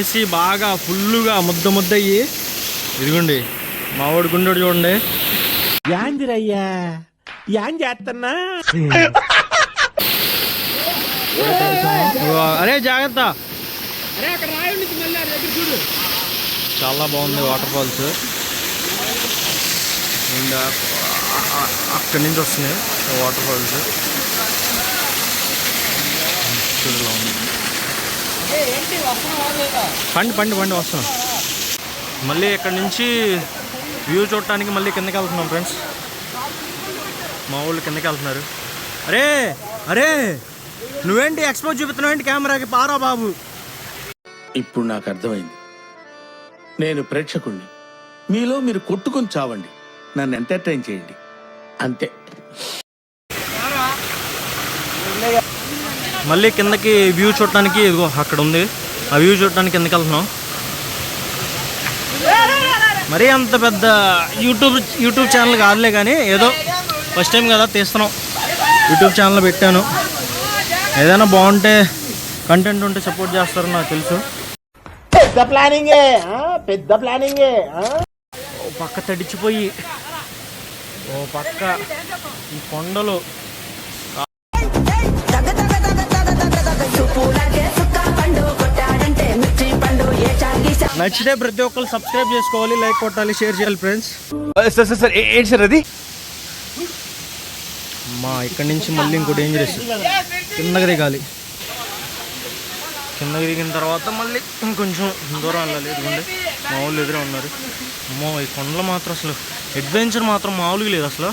తడిసి బాగా ఫుల్లుగా ముద్ద ముద్ద అయ్యి ఇదిగోండి మా వాడు గుండెడు చూడండి. యాందిరయ్యా యాం చేస్తున్నా అరే జాగ్రత్త. చాలా బాగుంది వాటర్ ఫాల్స్. అండ్ అక్కడి నుంచి వస్తున్నాయి వాటర్ ఫాల్స్. చూడలా ఉంది. పండి పండి పండి వస్తున్నాం. మళ్ళీ ఇక్కడ నుంచి వ్యూ చూడటానికి మళ్ళీ కిందకి వెళ్తున్నాం ఫ్రెండ్స్ మా ఊళ్ళు కిందకి వెళ్తున్నారు. అరే అరే నువ్వేంటి ఎక్స్పోజ్ చూపిస్తున్నావు ఏంటి కెమెరాకి పారా బాబు. ఇప్పుడు నాకు అర్థమైంది. నేను ప్రేక్షకుణ్ణి. మీలో మీరు కొట్టుకొని చావండి. నన్ను ఎంటర్టైన్ చేయండి. అంతే. మళ్ళీ కిందకి వ్యూ చూడటానికి ఇదిగో అక్కడ ఉంది. ఆ వ్యూ చూడటానికి కిందకి వెళ్తున్నాం. మరీ అంత పెద్ద యూట్యూబ్ యూట్యూబ్ ఛానల్ కాదులే కానీ ఏదో ఫస్ట్ టైం కదా తీస్తున్నాం. యూట్యూబ్ ఛానల్ పెట్టాను. ఏదైనా బాగుంటే కంటెంట్ ఉంటే సపోర్ట్ చేస్తారని నాకు తెలుసు. పెద్ద ప్లానింగే? పెద్ద ప్లానింగే? ఓ పక్క తడిచిపోయి ఓ పక్క ఈ కొండలు నచ్చితే ప్రతి ఒక్కరు సబ్స్క్రైబ్ చేసుకోవాలి లైక్ కొట్టాలి షేర్ చేయాలి ఫ్రెండ్స్ సార్ సార్ సార్ ఏంటి సార్ అది? మా ఇక్కడి నుంచి మళ్ళీ ఇంకో డేంజరస్ కిందకి దిగాలి. కిందకి దిగిన తర్వాత మళ్ళీ ఇంకొంచెం దూరం వెళ్ళాలి. ఇదిగోండి మా వాళ్ళు ఎదురే ఉన్నారు. అమ్మో ఈ కొండలు మాత్రం అసలు అడ్వెంచర్ మాత్రం మామూలుగా లేదు అసలు.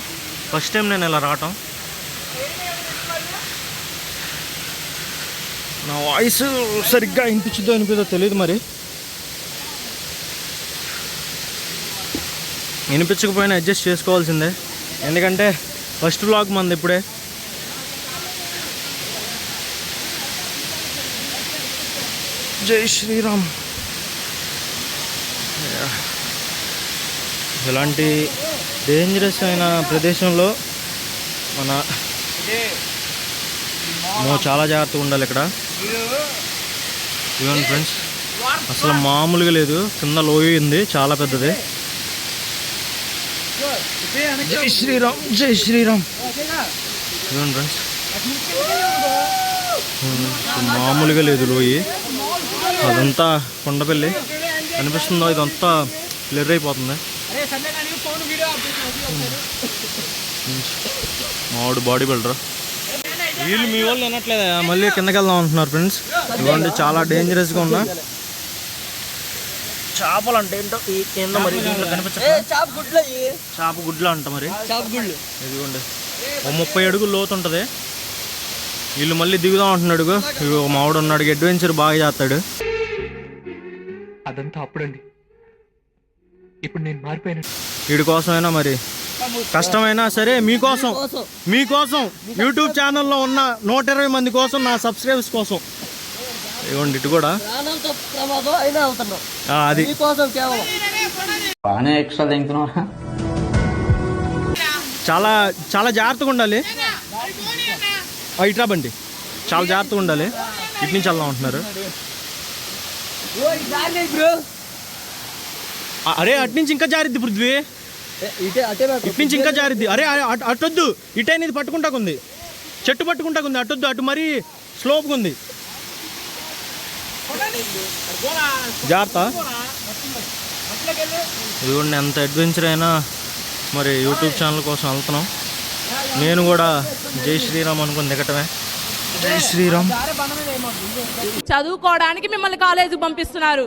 ఫస్ట్ టైం నేను ఇలా రావటం. నా వాయిస్ సరిగ్గా వినిపించుద్దో అనిపిదో తెలియదు మరి. వినిపించకపోయినా అడ్జస్ట్ చేసుకోవాల్సిందే. ఎందుకంటే ఫస్ట్ వ్లాగ్ మంది ఇప్పుడే. జై శ్రీరామ్. ఇలాంటి డేంజరస్ అయిన ప్రదేశంలో మన చాలా జాగ్రత్తగా ఉండాలి ఇక్కడ. ఇవ్వండి ఫ్రెండ్స్ అసలు మామూలుగా లేదు. కింద లోయ ఉంది చాలా పెద్దది. జై శ్రీరామ్ జై శ్రీరామ్. ఫ్రెండ్స్ మామూలుగా లేదు లోయి. అదంతా కొండపల్లి. అనిపిస్తుందో ఇదంతా బ్లర్ అయిపోతుంది. మావాడు బాడీ బిల్డర్. వీళ్ళు మీ వాళ్ళు వినట్లేదా? మళ్ళీ కిందకి వెళ్దాం అంటున్నారు ఫ్రెండ్స్. ఇవ్వండి చాలా డేంజరస్గా ఉన్నా. చేపలు అంటే ఏంటో ఈ కింద మరి దీంట్లో చేప గుడ్లు అంట మరి. ఇదిగోండి. ఓ ముప్పై అడుగులు లోతు ఉంటుంది. వీళ్ళు మళ్ళీ దిగుదాం అంటున్నాడు ఇగో. మావాడు ఉన్నాడు అడ్వెంచర్ బాగా చేస్తాడు. అదంతా అప్పుడండి. ఇప్పుడు నేను మారిపోయాను. వీడి కోసమైనా మరి? కష్టమైనా సరే మీకోసం. మీకోసం. యూట్యూబ్ ఛానల్లో ఉన్న నూట ఇరవై మంది కోసం నా సబ్స్క్రైబర్స్ కోసం. ఇవ్వండి ఇటు కూడా అది. బాగానే ఎక్స్ట్రా చాలా చాలా జాగ్రత్తగా ఉండాలి. ఇట్రా బండి. చాలా జాగ్రత్తగా ఉండాలి. ఇటు నుంచి వెళ్దాం అంటున్నారు. అరే అటు నుంచి ఇంకా జారిద్ది పృథ్వీ. ఇటే. ఇటు నుంచి ఇంకా జారిద్ది. అరే అటు- అటొద్దు ఇటైనా ఇది పట్టుకుంటాకుంది చెట్టు పట్టుకుంటాకుంది అటొద్దు అటు మరీ స్లోప్గా ఉంది. జాగ్రత్త. ఇదిగోండి ఎంత అడ్వెంచర్ అయినా మరి యూట్యూబ్ ఛానల్ కోసం వెళ్తున్నాం. నేను కూడా జై శ్రీరామ్ అనుకుని దిగటమే. జై శ్రీరామ్. చదువుకోవడానికి మిమ్మల్ని కాలేజీకి పంపిస్తున్నారు.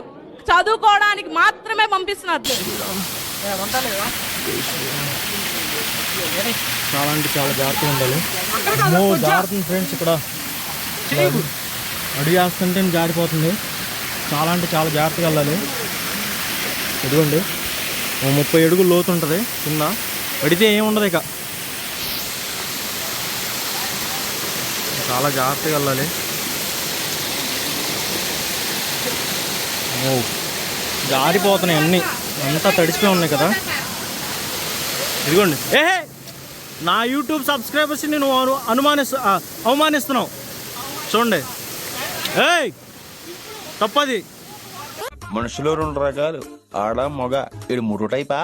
చదువుకోవడానికి మాత్రమే పంపిస్తున్నారు. చాలా అంటే చాలా జాగ్రత్తగా ఉండాలి. జాగ్రత్త ఫ్రెండ్స్ ఇక్కడ అడుగు వేస్తుంటే జారిపోతుంది. చాలా అంటే చాలా జాగ్రత్తగా వెళ్ళాలి. ఇదిగోండి. ఓ ముప్పై అడుగులు లోతు ఉంటుంది. కింద. పడితే ఏముండదు ఇక. చాలా జాగ్రత్తగా వెళ్ళాలి. ఓ. జారిపోతున్నాయి అన్నీ. అంతా తడిసిపోయి ఉన్నాయి కదా. ఇదిగోండి. ఏహే! నా యూట్యూబ్ సబ్స్క్రైబర్స్ని నేను అనుమానిస్తు అవమానిస్తున్నావు. చూడండి. ఏయ్! తప్పది. మనుషులు రెండు రకాలు. ఆడ మగ. ఇడు మూడు టైపా?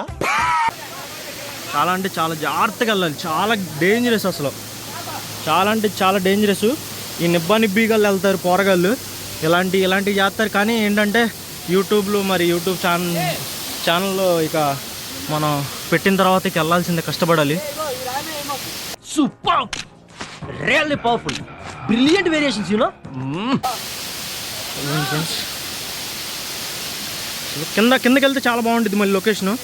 చాలా అంటే చాలా జాగ్రత్తగా వెళ్ళాలి. చాలా డేంజరస్ అసలు. చాలా అంటే చాలా డేంజరస్ ఈ నిబ్బా నిబ్బీగాళ్ళు వెళ్తారు పోరగాళ్ళు. ఇలాంటి ఇలాంటివి చేస్తారు. కానీ ఏంటంటే యూట్యూబ్లో మరి యూట్యూబ్ ఛానల్ ఛానల్లో ఇక మనం పెట్టిన తర్వాత ఇక వెళ్ళాల్సిందే కష్టపడాలి. Super really powerful brilliant variations you know friends కింద కిందకి వెళ్తే చాలా బాగుంటుంది మళ్ళీ లొకేషను.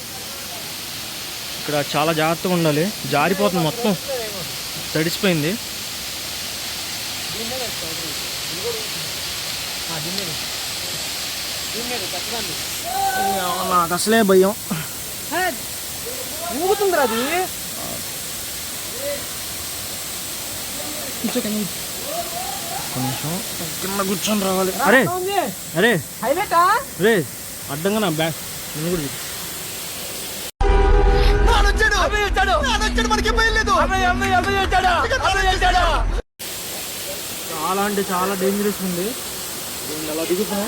ఇక్కడ చాలా జాగ్రత్తగా ఉండాలి. జారిపోతుంది మొత్తం. తడిసిపోయింది. నాకు అసలే భయం. ఊగుతుందిరా అది. కొంచెం కింద కూర్చొని రావాలి. అరే అరే. హైవేటా? రే అడ్డంగా నా బ్యాగ్ నేను కూడా. చాలా అంటే చాలా డేంజరస్ ఉంది. దీన్ని అలా దిగుతాం.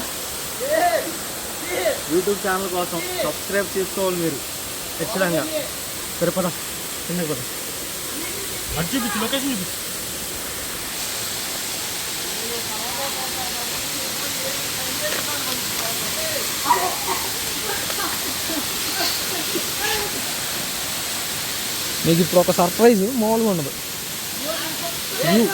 యూట్యూబ్ ఛానల్ కోసం సబ్స్క్రైబ్ చేసుకోవాలి మీరు. ఖచ్చితంగా. సరే పద కిందకి పద. అది చూపించు లొకేషన్ చూపించు. మీకు ఇప్పుడు ఒక సర్ప్రైజ్ మామూలుగా ఉండదు. వ్యూ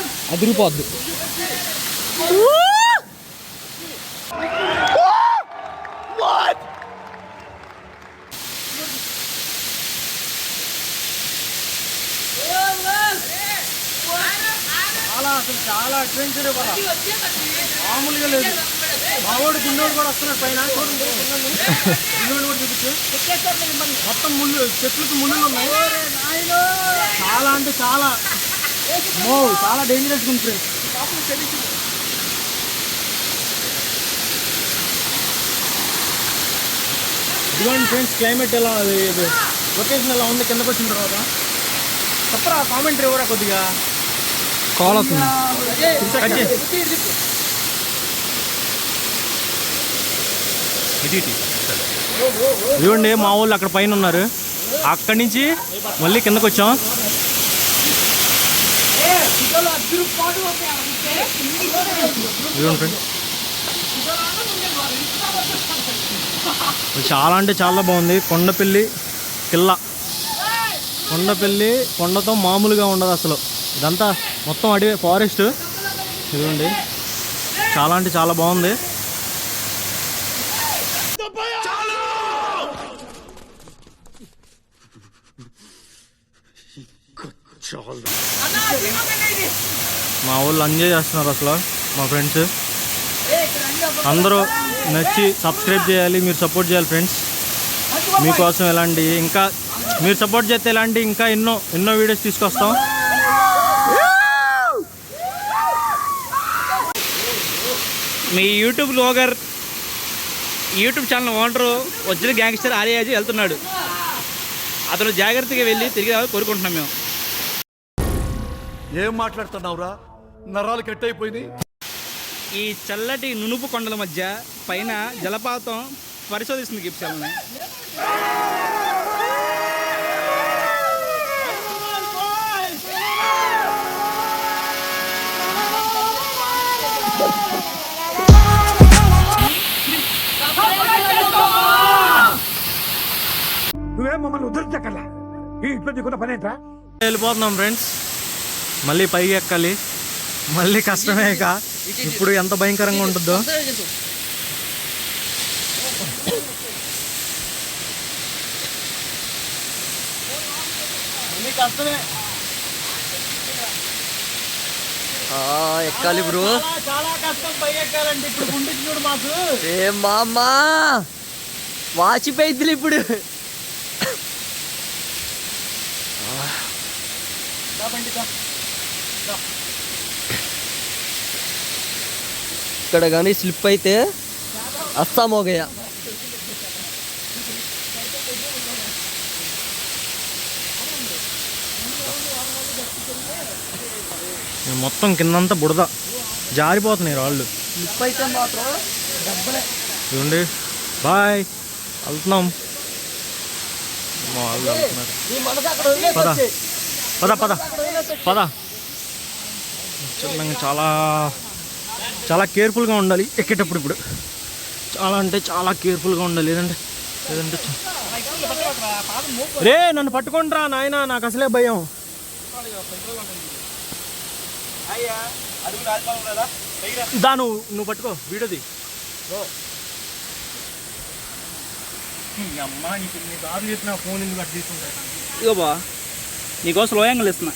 చాలా అసలు చాలా అడ్వెంచర్ మామూలుగా లేదు. మావాడు గుండోడు కూడా వస్తున్నాడు పైన. చూడండి గుండోడు కూడా చూపించు. మొత్తం ముళ్ళు చెట్లకు ముళ్ళు ఉన్నాయి. చాలా అంటే చాలా. మో చాలా డేంజరస్ ఉంది ఫ్రెండ్స్. ఇదిగోండి ఫ్రెండ్స్ క్లైమేట్ ఎలా లొకేషన్ ఎలా ఉంది? కిందకు వచ్చిన తర్వాత. చెప్పరా కామెంటరీ ఎవరా కొద్దిగా? కాల్ అవుతుంది కట్ చేయి. ఇదిగోండి మా వాళ్ళు అక్కడ పైన ఉన్నారు. అక్కడి నుంచి మళ్ళీ కిందకు వచ్చాం. చాలా అంటే చాలా బాగుంది. కొండపల్లి కిల్ల. కొండపల్లి కొండతో మామూలుగా ఉండదు అసలు. ఇదంతా మొత్తం అడవి ఫారెస్ట్ ఇదిగోండి. చాలా అంటే చాలా బాగుంది. మా వాళ్ళు ఎంజాయ్ చేస్తున్నారు అసలు మా ఫ్రెండ్స్ అందరూ నచ్చి సబ్స్క్రైబ్ చేయాలి మీరు సపోర్ట్ చేయాలి ఫ్రెండ్స్ మీకోసం ఎలాంటి ఇంకా మీరు సపోర్ట్ చేస్తే ఎలాంటి ఇంకా ఎన్నో ఎన్నో వీడియోస్ తీసుకొస్తాం. మీ YouTube vlogger YouTube channel owner వచ్చిన గ్యాంగ్స్టర్ ఆర్యాజీ వెళ్తున్నాడు. అతను జాగ్రత్తగా వెళ్ళి తిరిగి కోరుకుంటున్నాం మేము. ఏం మాట్లాడుతున్నావురా? నరాలు కట్ అయిపోయింది ఈ చల్లటి నునుపు కొండల మధ్య పైన జలపాతం పరిశోధిస్తుంది గిప్సల్ని నువ్వేం మమ్మల్ని ఉద్ధరించక్కర్లా? ఈ ఇంట్లో పనేంట్రా? వెళ్ళిపోతున్నాం ఫ్రెండ్స్ మళ్ళీ పైకి ఎక్కాలి. మళ్ళీ కష్టమే ఇక. ఇప్పుడు ఎంత భయంకరంగా ఉంటుందో. ఎక్కాలి బ్రో. చాలా కష్టం పై ఎక్కాలంటే ఇప్పుడు చూడు మాకు. ఏ మామా. వాచిపోయిద్ది ఇప్పుడు. ఇక్కడ కానీ స్లిప్ అయితే అస్సామోగయ్య మొత్తం కిందంతా బుడద. జారిపోతున్నాయి రాళ్ళు. స్లిప్ అయితే మాత్రం చూడండి బాయ్. వెళ్తున్నాం. మా వాళ్ళు వెళ్తున్నారు. పద. పద పద. పద. చాలా చాలా కేర్ఫుల్గా ఉండాలి ఎక్కేటప్పుడు ఇప్పుడు. చాలా అంటే చాలా కేర్ఫుల్గా ఉండాలి. లేదంటే లేదంటే రే నన్ను పట్టుకుంట్రా నాయన నాకు అసలే భయం. దా నువ్వు నువ్వు పట్టుకో తీసుకుంటా ఇగో బా నీకోసం లో యాంగిల్ ఇస్తున్నా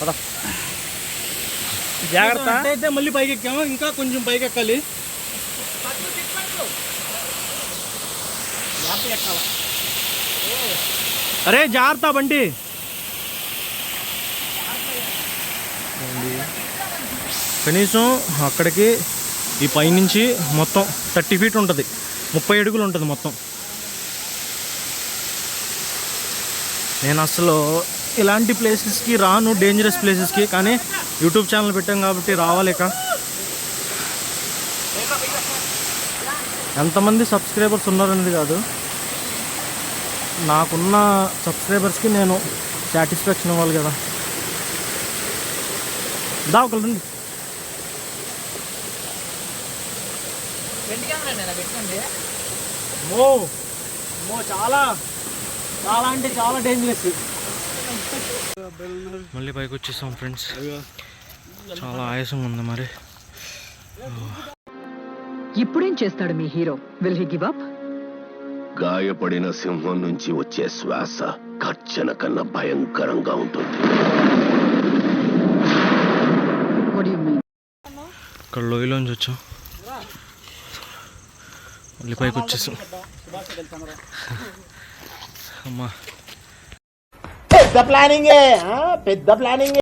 పద. జాగ్రత్త. అయితే మళ్ళీ పైకి ఎక్కాము ఇంకా కొంచెం పైకి ఎక్కాలి అరే జాగ్రత్త బండి. కనీసం అక్కడికి ఈ పైనుంచి మొత్తం థర్టీ ఫీట్ ఉంటుంది. ముప్పై అడుగులు ఉంటుంది మొత్తం. నేను అసలు ఇలాంటి ప్లేసెస్కి రాను డేంజరస్ ప్లేసెస్కి కానీ యూట్యూబ్ ఛానల్ పెట్టాం కాబట్టి రావాలేక ఎంతమంది సబ్స్క్రైబర్స్ ఉన్నారనేది కాదు. నాకున్న సబ్స్క్రైబర్స్కి నేను సాటిస్ఫాక్షన్ ఇవ్వాలి కదా. దా ఒకళ్ళు రండి. మో మో చాలా చాలా అంటే చాలా డేంజరస్ మళ్ళీ పైకి వచ్చేసాం ఫ్రెండ్స్. చాలా ఆయాసంగా ఉంది మరి ఇప్పుడేం చేస్తాడు మీ hero? Will he give up గాయపడిన సింహం నుంచి వచ్చే శ్వాస గర్జన కన్నా భయంకరంగా ఉంటుంది. వాట్ యు మీన్ ఇక్కడ లోయలోంచి వచ్చాం. మళ్ళీ పైకి వచ్చేసాం. అమ్మా. పెద్ద ప్లానింగే పెద్ద ప్లానింగే